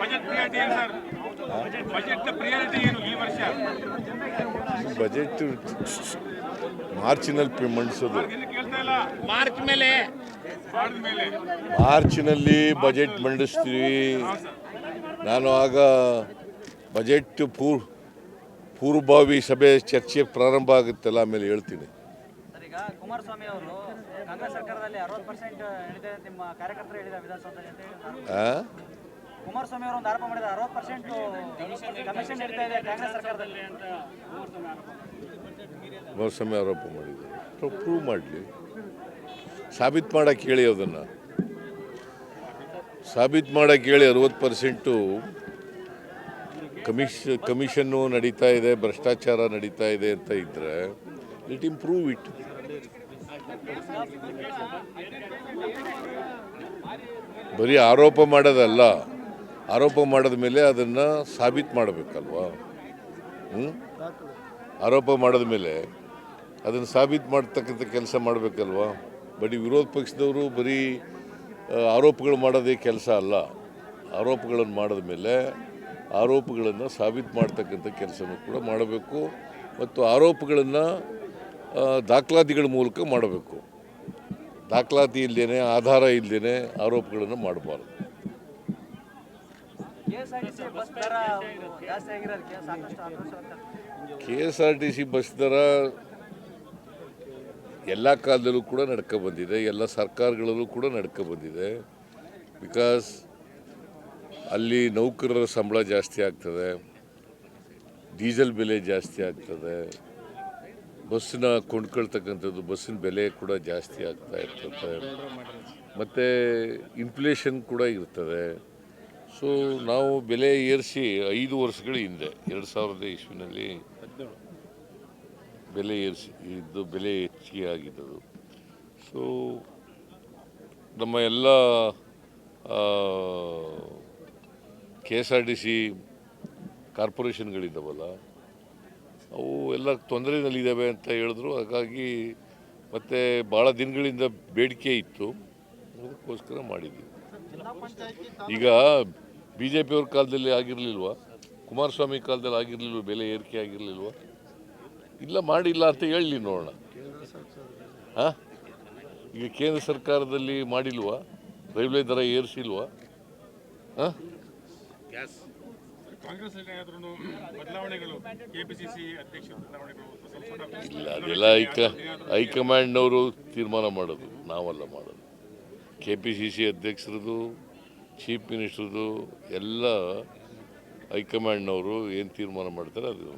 Budget priority ಏನು sir? Budget priority ಏನು ಈ ವರ್ಷ? ಬಜೆಟ್ ಮಾರ್ಚಿನಲ್ಲಿ ಮಂಡಿಸೋದು ಇನ್ನು ಕೇಳ್ತಾ ಮಾರ್ಚ್ ಮೇಲೆ. ಮಾರ್ಚಿನಲ್ಲಿ ಬಜೆಟ್ ಮಂಡಿಸ್ತೀವಿ ನಾನು ಆಗ ಬಜೆಟ್ ಪೂರ್ ಪೂರ್ವಭಾವಿ ಸಭೆ ಚರ್ಚೆ ಪ್ರಾರಂಭ ಆಗುತ್ತಲ್ಲ ಆಮೇಲೆ ಹೇಳ್ತೀನಿ. ಸರ್ ಈಗ ಕುಮಾರಸ್ವಾಮಿ ಅವರು ಕಾಂಗ್ರೆಸ್ ಸರ್ಕಾರದಲ್ಲಿ ಅರವತ್ತು ಪರ್ಸೆಂಟ್ ಹೇಳಿದೆ ನಿಮ್ಮ ಕಾರ್ಯಕರ್ತರು ಹೇಳಿದ ವಿಧಾನಸೌಧದಲ್ಲಿ? ಕುಮಾರಸ್ವಾಮಿ ಅವರು ಒಂದು ಆರೋಪ ಮಾಡಿದ ಅರವತ್ತು ಪರ್ಸೆಂಟ್ ಕಮಿಷನ್ ನೀಡ್ತಾ ಇದೆ ಕಾಂಗ್ರೆಸ್ ಸರ್ಕಾರದಲ್ಲಿ ಅಂತ. ಕುಮಾರಸ್ವಾಮಿ ಆರೋಪ ಮಾಡಿದ್ದಾರೆ. ಪ್ರೂವ್ ಮಾಡಲಿ. ಸಾಬೀತು ಮಾಡಕ್ಕೆ ಹೇಳಿ ಅದನ್ನು. ಸಾಬೀತು ಮಾಡಕ್ಕೆ ಹೇಳಿ ಅರವತ್ತು ಪರ್ಸೆಂಟು ಕಮಿಷ, ಕಮಿಷನ್ನು ನಡೀತಾ ಇದೆ, ಭ್ರಷ್ಟಾಚಾರ ನಡೀತಾ ಇದೆ ಅಂತ ಇದ್ದರೆ ಇಟ್ ಇಂಪ್ರೂವ್ ಇಟ್ ಬರೀ ಆರೋಪ ಮಾಡೋದಲ್ಲ. ಆರೋಪ ಮಾಡಿದ ಮೇಲೆ ಅದನ್ನು ಸಾಬೀತು ಮಾಡಬೇಕಲ್ವಾ? ಆರೋಪ ಮಾಡಿದ ಮೇಲೆ ಅದನ್ನು ಸಾಬೀತು ಮಾಡ್ತಕ್ಕಂಥ ಕೆಲಸ ಮಾಡಬೇಕಲ್ವಾ? ಬರೀ ವಿರೋಧ ಪಕ್ಷದವರು ಬರೀ ಆರೋಪಗಳು ಮಾಡೋದೇ ಕೆಲಸ ಅಲ್ಲ. ಆರೋಪಗಳನ್ನು ಮಾಡಿದ ಮೇಲೆ ಆರೋಪಗಳನ್ನು ಸಾಬೀತು ಮಾಡ್ತಕ್ಕಂಥ ಕೆಲಸನೂ ಕೂಡ ಮಾಡಬೇಕು ಮತ್ತು ಆರೋಪಗಳನ್ನು ದಾಖಲಾತಿಗಳ ಮೂಲಕ ಮಾಡಬೇಕು. ದಾಖಲಾತಿ ಇಲ್ಲದೇ ಆಧಾರ ಇಲ್ಲದೇ ಆರೋಪಗಳನ್ನು ಮಾಡಬಾರ್ದು. K S R T C bus ದರ ಎಲ್ಲ ಕಾಲದಲ್ಲೂ ಕೂಡ ನಡ್ಕೊ ಬಂದಿದೆ, ಎಲ್ಲ ಸರ್ಕಾರಗಳಲ್ಲೂ ಕೂಡ ನಡ್ಕೊ ಬಂದಿದೆ. ಬಿಕಾಸ್ ಅಲ್ಲಿ ನೌಕರರ ಸಂಬಳ ಜಾಸ್ತಿ ಆಗ್ತದೆ, ಡೀಸೆಲ್ ಬೆಲೆ ಜಾಸ್ತಿ ಆಗ್ತದೆ ಬಸ್ಸನ್ನ ಕೊಂಡ್ಕೊಳ್ತಕ್ಕಂಥದ್ದು ಬಸ್ಸಿನ ಬೆಲೆ ಕೂಡ ಜಾಸ್ತಿ ಆಗ್ತಾ ಇರ್ತದೆ. ಮತ್ತು ಇನ್ಫ್ಲೇಷನ್ ಕೂಡ ಇರ್ತದೆ. ಸೊ ನಾವು ಬೆಲೆ ಏರಿಸಿ ಐದು ವರ್ಷಗಳ ಹಿಂದೆ, ಎರಡು ಸಾವಿರದ ಇಸ್ವಿನಲ್ಲಿ ಬೆಲೆ ಏರಿಸಿ ಇದ್ದು ಬೆಲೆ ಹೆಚ್ಚಿಗೆ ಆಗಿದ್ದದು. ಸೊ ನಮ್ಮ ಎಲ್ಲ K S R T C ಕಾರ್ಪೊರೇಷನ್ಗಳಿದ್ದಾವಲ್ಲ, ಅವು ಎಲ್ಲ ತೊಂದರೆನಲ್ಲಿದ್ದಾವೆ ಅಂತ ಹೇಳಿದ್ರು. ಹಾಗಾಗಿ ಮತ್ತು ಭಾಳ ದಿನಗಳಿಂದ ಬೇಡಿಕೆ ಇತ್ತು. ಅದಕ್ಕೋಸ್ಕರ ಮಾಡಿದ್ದೀವಿ. ಈಗ ಬಿ ಜೆ ಪಿಯವ್ರ ಕಾಲದಲ್ಲಿ ಆಗಿರಲಿಲ್ವ? ಕುಮಾರಸ್ವಾಮಿ ಕಾಲದಲ್ಲಿ ಆಗಿರಲಿಲ್ವ? ಬೆಲೆ ಏರಿಕೆ ಆಗಿರಲಿಲ್ವ? ಇಲ್ಲ ಮಾಡಿಲ್ಲ ಅಂತ ಹೇಳಲಿ ನೋಡೋಣ. ಹಾಂ? ಈಗ ಕೇಂದ್ರ ಸರ್ಕಾರದಲ್ಲಿ ಮಾಡಿಲ್ವಾ? ರೈಲ್ವೆ ದರ ಏರಿಸಿಲ್ವ? ಹಾಂ? ಇಲ್ಲ ಅದೆಲ್ಲ ಹೈಕ ಹೈಕಮಾಂಡ್ನವರು ತೀರ್ಮಾನ ಮಾಡೋದು ನಾವಲ್ಲ ಮಾಡೋದು. ಕೆ ಪಿ ಸಿ ಸಿ ಅಧ್ಯಕ್ಷರದು ಚೀಫ್ ಮಿನಿಸ್ಟ್ರದು ಎಲ್ಲ ಹೈಕಮಾಂಡ್ನವರು ಏನು ತೀರ್ಮಾನ ಮಾಡ್ತಾರೆ ಅದು.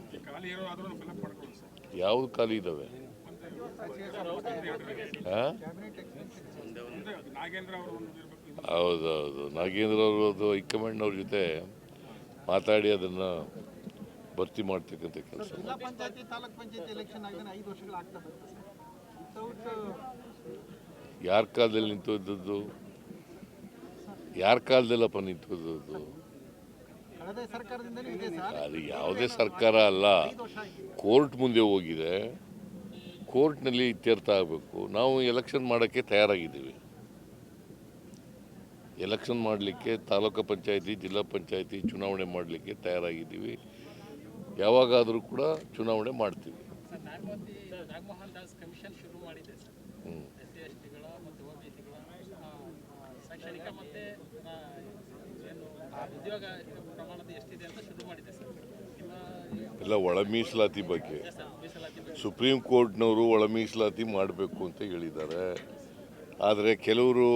ಯಾವುದು ಖಾಲಿ ಇದ್ದಾವೆ ಹಾಂ? ಮುಂದೆ ನಾಗೇಂದ್ರ ಅವರು ಅದು ಹೌದೌದು ನಾಗೇಂದ್ರ ಹೈಕಮಾಂಡ್ನವ್ರ ಜೊತೆ ಮಾತಾಡಿ ಅದನ್ನು ಭರ್ತಿ ಮಾಡ್ತಕ್ಕಂಥ ಕೆಲಸ. ಯಾರ ಕಾಲದಲ್ಲಿ ನಿಂತು ತಾಲೂಕ್ ಯಾರ ಕಾಲದಲ್ಲಪ್ಪ ಸರ್. ಅದು ಯಾವುದೇ ಸರ್ಕಾರ ಅಲ್ಲ. ಕೋರ್ಟ್ ಮುಂದೆ ಹೋಗಿದೆ. ಕೋರ್ಟ್ನಲ್ಲಿ ಇತ್ಯರ್ಥ ಆಗಬೇಕು. ನಾವು ಎಲೆಕ್ಷನ್ ಮಾಡೋಕ್ಕೆ ತಯಾರಾಗಿದ್ದೀವಿ. ಎಲೆಕ್ಷನ್ ಮಾಡಲಿಕ್ಕೆ ತಾಲೂಕು ಪಂಚಾಯತಿ ಜಿಲ್ಲಾ ಪಂಚಾಯತಿ ಚುನಾವಣೆ ಮಾಡಲಿಕ್ಕೆ ತಯಾರಾಗಿದ್ದೀವಿ. ಯಾವಾಗಾದರೂ ಕೂಡ ಚುನಾವಣೆ ಮಾಡ್ತೀವಿ ನಾಗಮೋಹನ್ ದಾಸ್ ಕಮಿಷನ್ ಶುರು ಮಾಡಿದೆ sir hmm. S C S ಟಿಗಳ ಮತ್ತು ಒ ಬಿ ಸಿಗಳ ಶೈಕ್ಷಣಿಕ ಮತ್ತೆ ಉದ್ಯೋಗ ಪ್ರಮಾಣದ ಎಷ್ಟಿದೆ ಅಂತ ಶುರು ಮಾಡಿದೆ ಸರ್. ಎಲ್ಲ ಒಳ ಮೀಸಲಾತಿ ಬಗ್ಗೆ. ಮೀಸಲಾತಿ ಬಗ್ಗೆ. ಸುಪ್ರೀಂ ಕೋರ್ಟ್ನವರು ಒಳ ಮೀಸಲಾತಿ ಮಾಡಬೇಕು ಅಂತ ಹೇಳಿದ್ದಾರೆ. ಆದರೆ ಕೆಲವರು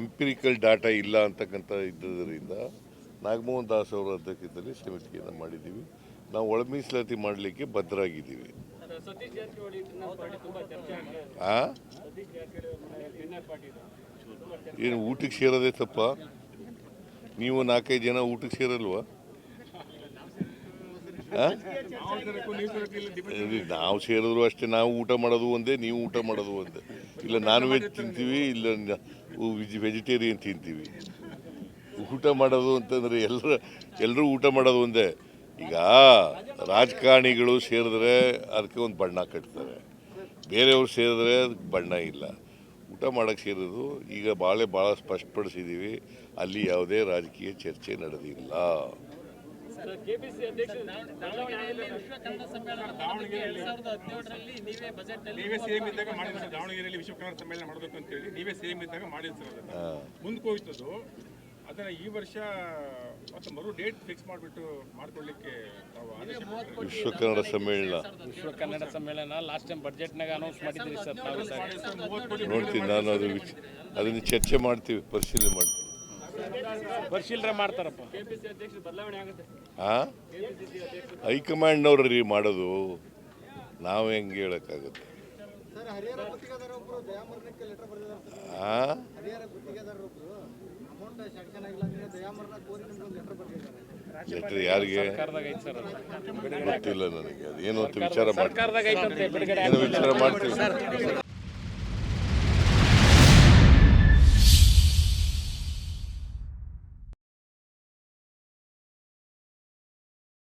ಎಂಪಿರಿಕಲ್ ಡಾಟಾ ಇಲ್ಲ ಅಂತಕ್ಕಂಥ ಇದ್ದದರಿಂದ ನಾಗಮೋಹನ್ ದಾಸ್ ಅವರ ಅಧ್ಯಕ್ಷತೆಯಲ್ಲಿ ಸಮಿತಿಯನ್ನು ಮಾಡಿದ್ದೀವಿ. ನಾವು ಒಳ ಮೀಸಲಾತಿ ಮಾಡಲಿಕ್ಕೆ ಬದ್ಧರಾಗಿದ್ದೀವಿ ಆ? ಏನು ಊಟಕ್ಕೆ ಸೇರೋದೇ ತಪ್ಪ? ನೀವು ನಾಲ್ಕೈದು ಜನ ಊಟಕ್ಕೆ ಸೇರಲ್ವಾ? ಆ? ನಾವು ಸೇರಿದ್ರು ಅಷ್ಟೇ ನಾವು ಊಟ ಮಾಡೋದು ಒಂದೇ ನೀವು ಊಟ ಮಾಡೋದು ಒಂದೇ. ಇಲ್ಲ ನಾನ್ ವೆಜ್ ತಿಂತೀವಿ ಇಲ್ಲ ವೆಜಿಟೇರಿಯನ್ ತಿಂತೀವಿ. ಊಟ ಮಾಡೋದು ಅಂತಂದ್ರೆ ಎಲ್ಲರ ಎಲ್ಲರೂ ಊಟ ಮಾಡೋದು ಒಂದೇ. ಈಗ ರಾಜಕಾರಣಿಗಳು ಸೇರಿದ್ರೆ ಅದಕ್ಕೆ ಒಂದು ಬಣ್ಣ ಕಟ್ತಾರೆ. ಬೇರೆಯವರು ಸೇರಿದ್ರೆ ಅದಕ್ಕೆ ಬಣ್ಣ ಇಲ್ಲ. ಊಟ ಮಾಡೋಕ್ಕೆ ಸೇರಿದ್ರು ಈಗ ಭಾಳ ಭಾಳ ಸ್ಪಷ್ಟಪಡಿಸಿದ್ದೀವಿ ಅಲ್ಲಿ ಯಾವುದೇ ರಾಜಕೀಯ ಚರ್ಚೆ ನಡೆದಿಲ್ಲ. ದಾವಣಗೆರೆಯಲ್ಲಿ ವಿಶ್ವ ಕನ್ನಡ ಸಮ್ಮೇಳನ ಮಾಡೋದಕ್ಕೆ ಎರಡ್ ಸಾವಿರದ ಹದಿನೇಳರಲ್ಲಿ ನೀವೇ ಬಜೆಟ್ ಅಲ್ಲಿ ನೀವೇ ಸೇಮ್ ಇದ್ದಾಗ ಮಾಡಿದ ಸರ್. ದಾವಣಗೆರೆಯಲ್ಲಿ ವಿಶ್ವ ಕನ್ನಡ ಸಮ್ಮೇಳನ ಮಾಡಬೇಕು ಅಂತೇಳಿ ನೀವೇ ಸೇಮ್ ಇದ್ದಾಗ ಮಾಡಿದ ಸರ್ ಅದನ್ನ. ಮುಂದಕ್ಕೆ ಹೋಯ್ತದು ಅದನ್ನ ಈ ವರ್ಷ ಮತ್ತೆ ಮರು ಡೇಟ್ ಫಿಕ್ಸ್ ಮಾಡಿಬಿಟ್ಟು ಮಾಡ್ಕೊಳ್ಳಿಕ್ಕೆ ತಾವು ವಿಶ್ವ ಕನ್ನಡ ಸಮ್ಮೇಳನ. ವಿಶ್ವ ಕನ್ನಡ ಸಮ್ಮೇಳನ ಲಾಸ್ಟ್ ಟೈಮ್ ಬಜೆಟ್ನಾಗ ಅನೌನ್ಸ್ ಮಾಡಿದ್ರಿ ಸರ್ ನಾವು ನೋಡ್ತೀನಿ ನಾನು ಅದು ಅದನ್ನು ಚರ್ಚೆ ಮಾಡ್ತೀವಿ ಪರಿಶೀಲನೆ ಮಾಡ್ತೀವಿ. ಪರಿಶೀಲನೆ ಮಾಡ್ತಾರಪ್ಪ. ಹೈಕಮಾಂಡ್ ಹೈಕಮಾಂಡ್ನವ್ರು ರೀ ಮಾಡೋದು ನಾವು ಹೆಂಗೆ ಹೇಳೋಕ್ಕಾಗುತ್ತೆ? ಲೆಟರ್ ಯಾರಿಗೆ? ಗೊತ್ತಿಲ್ಲ ನನಗೆ. ಅದೇನು ಏನು ಅಂತ ವಿಚಾರ ಏನೋ ವಿಚಾರ ಮಾಡ್ತೀವಿ